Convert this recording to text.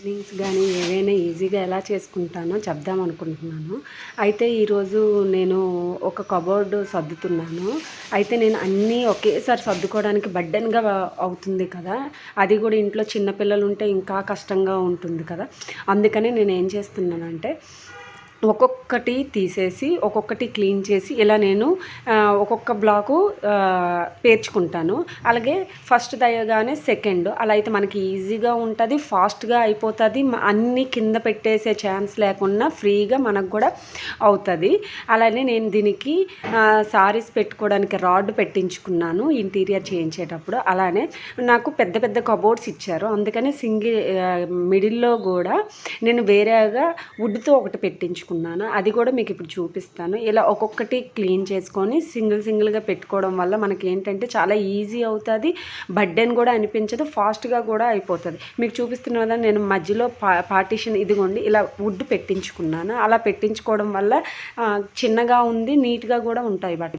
Cleanings కానీ ఏవైనా ఈజీగా ఎలా చేసుకుంటానో చెప్దాం అనుకుంటున్నాను. అయితే ఈరోజు నేను ఒక కబోర్డ్ సర్దుతున్నాను. అయితే నేను అన్నీ ఒకేసారి సర్దుకోవడానికి బడ్డన్గా అవుతుంది కదా. అది కూడా ఇంట్లో చిన్నపిల్లలు ఉంటే ఇంకా కష్టంగా ఉంటుంది కదా. అందుకని నేను ఏం చేస్తున్నానంటే ఒక్కొక్కటి తీసేసి ఒక్కొక్కటి క్లీన్ చేసి ఇలా నేను ఒక్కొక్క బ్లాకు పేర్చుకుంటాను. అలాగే ఫస్ట్ దయగానే సెకండ్. అలా అయితే మనకి ఈజీగా ఉంటుంది ఫాస్ట్గా అయిపోతుంది అన్నీ కింద పెట్టేసే ఛాన్స్ లేకుండా ఫ్రీగా మనకు కూడా అవుతుంది. అలానే నేను దీనికి సారీస్ పెట్టుకోవడానికి రాడ్ పెట్టించుకున్నాను ఇంటీరియర్ చేయించేటప్పుడు. అలానే నాకు పెద్ద పెద్ద కబోర్డ్స్ ఇచ్చారు. అందుకని సింగిల్ మిడిల్లో కూడా నేను వేరేగా వుడ్తో ఒకటి పెట్టించుకున్నాను. అది కూడా మీకు ఇప్పుడు చూపిస్తాను. ఇలా ఒక్కొక్కటి క్లీన్ చేసుకొని సింగిల్ సింగిల్గా పెట్టుకోవడం వల్ల మనకి ఏంటంటే చాలా ఈజీ అవుతుంది. బర్డెన్ కూడా అనిపించదు. ఫాస్ట్గా కూడా అయిపోతుంది. మీకు చూపిస్తున్న వల్ల నేను మధ్యలో పా పార్టీషన్ ఇదిగోండి ఇలా వుడ్ పెట్టించుకున్నాను. అలా పెట్టించుకోవడం వల్ల చిన్నగా ఉంది నీట్గా కూడా ఉంటాయి వాటి